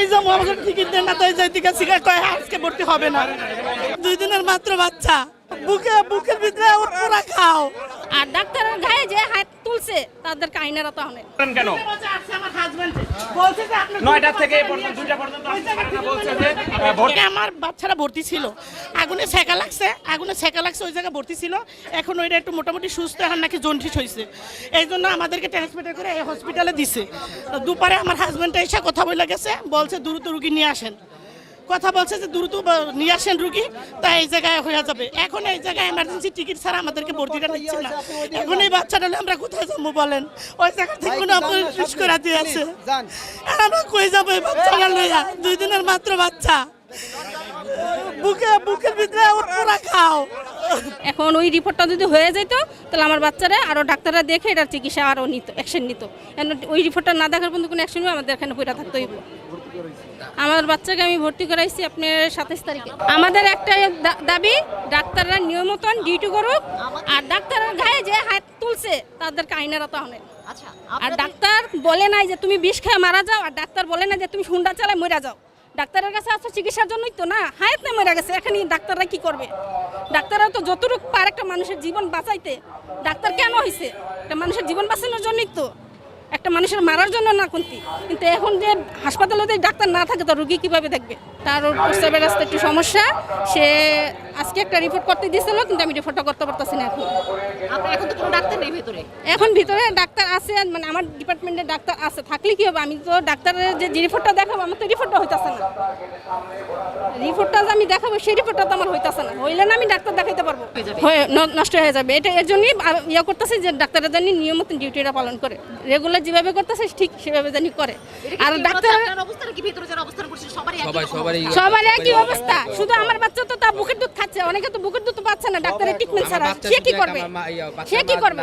কই যাব আমাকে টিকিট দেন না তাই যাই দিকে সিগারেট কয় আজকে ভর্তি হবে না। দুই দিনের মাত্র বাচ্চা। বুকে বুকের ভিতরে ওর খাও। আর ডাক্তারের গায়ে যে তুলছে তাদেরকে আইনেরা তো অনেক করেন কেন? আমার বলছে নয়টা থেকে দুইটা পর্যন্ত বলছে যে বাচ্চারা ভর্তি ছিল। আগুনে সেকা লাগছে আগুনে সেকা লাগছে ওই জায়গায় ভর্তি ছিল। এখন ওইটা একটু মোটামুটি সুস্থ এখন নাকি জন্ডিস হয়েছে এই জন্য আমাদেরকে ট্রান্সমিটার করে এই হসপিটালে দিছে। দুপারে আমার হাজব্যান্ডটা এসে কথা বলে গেছে বলছে দ্রুত রুগী নিয়ে আসেন। কথা বলছে যে দ্রুত নিয়ে আসেন রুগী তাই এই জায়গায় হয়ে যাবে। এখন এই জায়গায় এমার্জেন্সি টিকিট ছাড়া আমাদেরকে ভর্তিটা দিচ্ছে না। এখন এই বাচ্চাটা নিয়ে আমরা কোথায় যাব বলেন? ওই জায়গা থেকে কোনো আপনার ফিস করে দিয়ে আছে। আর আমরা কই যাব এই বাচ্চাটা লইয়া দুই দিনের মাত্র বাচ্চা। বুকে বুকের ভিতরে ওর- ওরা খাও। এখন ওই রিপোর্টটা যদি হয়ে যেত তাহলে আমার বাচ্চারা আরও ডাক্তাররা দেখে এটার চিকিৎসা আরও নিত অ্যাকশন নিত। ওই রিপোর্টটা না দেখার পর্যন্ত কোনো অ্যাকশন আমাদের এখানে পড়ে থাকতে হইব আমার বাচ্চাকে আমি ভর্তি করাইছি আপনার সাতাইশ তারিখে। আমাদের একটা দাবি ডাক্তাররা নিয়মতন ডিউটি করুক আর ডাক্তারের গায়ে যে হাত তুলছে তাদেরকে আইনেরা তো অনেক আর ডাক্তার বলে নাই যে তুমি বিষ খেয়ে মারা যাও আর ডাক্তার বলে না যে তুমি হুন্ডা চালায় মরে যাও। ডাক্তারের কাছে আসছো চিকিৎসার জন্যই তো না হায়াত না মরে গেছে এখানে ডাক্তাররা কি করবে? ডাক্তাররা তো যতটুকু পারে একটা মানুষের জীবন বাঁচাইতে। ডাক্তার কেন হয়েছে একটা মানুষের জীবন বাঁচানোর জন্যই তো। একটা মানুষের মারার জন্য না কোনটি? কিন্তু এখন যে হাসপাতালে ডাক্তার না থাকে তো রুগী কীভাবে দেখবে? তার ওর প্রস্রাবের রাস্তায় একটু সমস্যা। সে আজকে একটা রিপোর্ট করতে দিয়েছিল কিন্তু আমি রিপোর্টটা করতে পারতেছি না এখন। এখন তো কোনো ডাক্তার নেই ভিতরে? এখন ভিতরে ডাক্তার আছে মানে আমার ডিপার্টমেন্টে ডাক্তার আছে থাকলে কি হবে? আমি তো ডাক্তারের যে রিপোর্টটা দেখাবো আমার তো রিপোর্টটা হইতেছে না। রিপোর্টটা যে আমি দেখাবো সেই রিপোর্টটা তো আমার হইতাছে না। হইলে না আমি ডাক্তার দেখাইতে পারব। হয়ে নষ্ট হয়ে যাবে। এটা এর জন্যই ইয়ে করতেছে যে ডাক্তাররা জানি নিয়মিত ডিউটিটা পালন করে। রেগুলার যেভাবে করতেছে ঠিক সেভাবে জানি করে। আর ডাক্তার আপনার অবস্থান কি? ভেতরে যারা অবস্থান করছে সবারই একই সবাই রকম সবারই অবস্থা। সবার একই অবস্থা। শুধু আমার বাচ্চা তো তা বুকের দুধ খাচ্ছে। অনেকে তো বুকের দুধ পাচ্ছে না। ডাক্তারের ট্রিটমেন্ট ছাড়া। সে কি করবে? সে কি করবে।